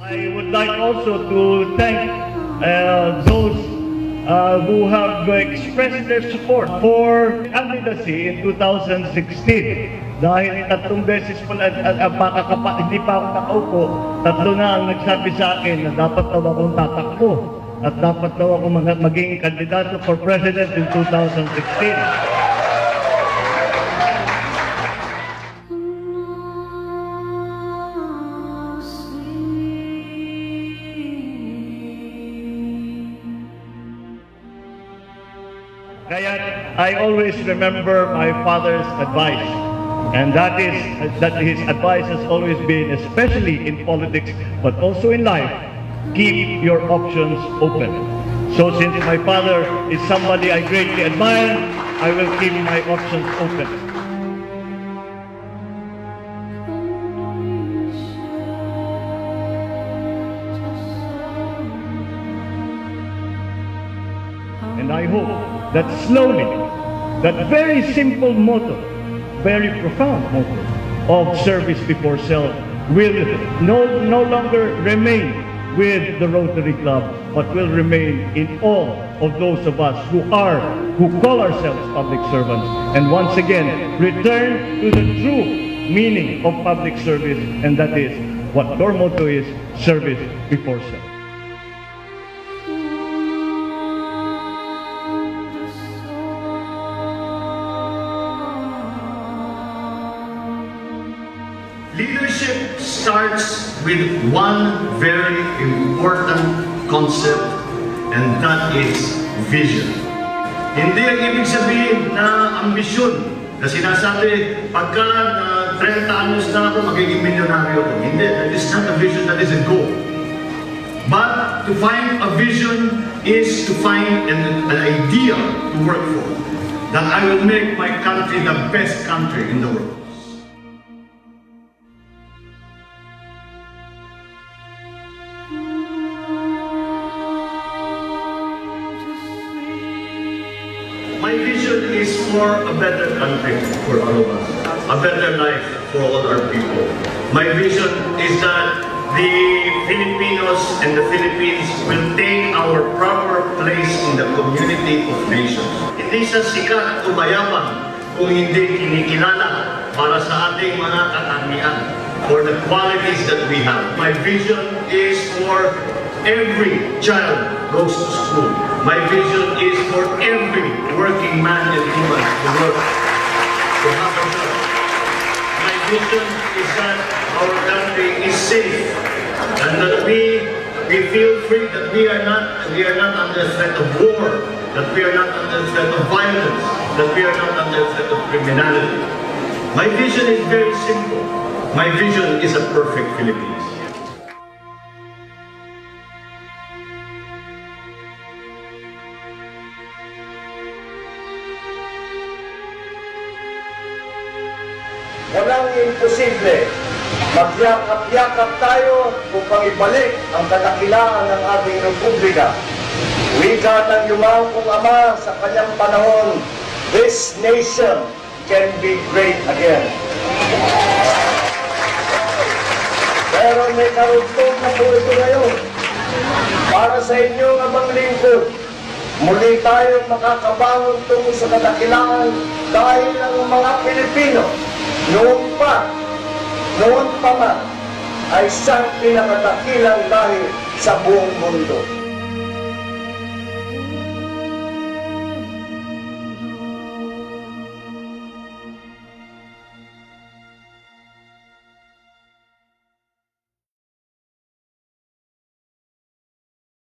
I would like also to thank uh, those uh, who have expressed their support for candidacy in 2016. Dahil tatlong beses pala, uh, makakapa, hindi pa ako nakaupo, tatlo na ang nagsabi sa akin na dapat daw akong tatakbo at dapat daw ako mag- maging kandidato for president in 2016. Kaya I always remember my father's advice. And that is that his advice has always been, especially in politics, but also in life, keep your options open. So since my father is somebody I greatly admire, I will keep my options open. And I hope that slowly, that very simple motto, very profound motto of service before self will no, no longer remain with the Rotary Club, but will remain in all of those of us who are, who call ourselves public servants. And once again, return to the true meaning of public service, and that is what your motto is, service before self. Leadership starts with one very important concept and that is vision. Hindi ang ibig sabihin na ambisyon na sinasabi pagka na 30 anyos na ako magiging milyonaryo ako. Hindi, that is not a vision, that is a goal. But to find a vision is to find an, an idea to work for. That I will make my country the best country in the world. My vision is for a better country for all of us, a better life for all our people. My vision is that the Filipinos and the Philippines will take our proper place in the community of nations. Hindi sa sikat o mayabang kung hindi kinikilala para sa ating mga katangian for the qualities that we have. My vision is for every child goes to school. My vision is for every working man and woman to work, to have a job. My vision is that our country is safe and that we we feel free that we are not we are not under threat of war, that we are not under threat of violence, that we are not under threat of criminality. My vision is very simple. My vision is a perfect Philippines. Walang imposible. Magyakap-yakap tayo upang ibalik ang kadakilaan ng ating republika. Wika ng lumang kong ama sa kanyang panahon, this nation can be great again. Pero may karugtong na po ito ngayon. Para sa inyong amang lingkod, muli tayong makakabangon tungo sa kadakilaan dahil ang mga Pilipino noon pa, noon pa man, ay siyang pinakadakilang dahil sa buong mundo.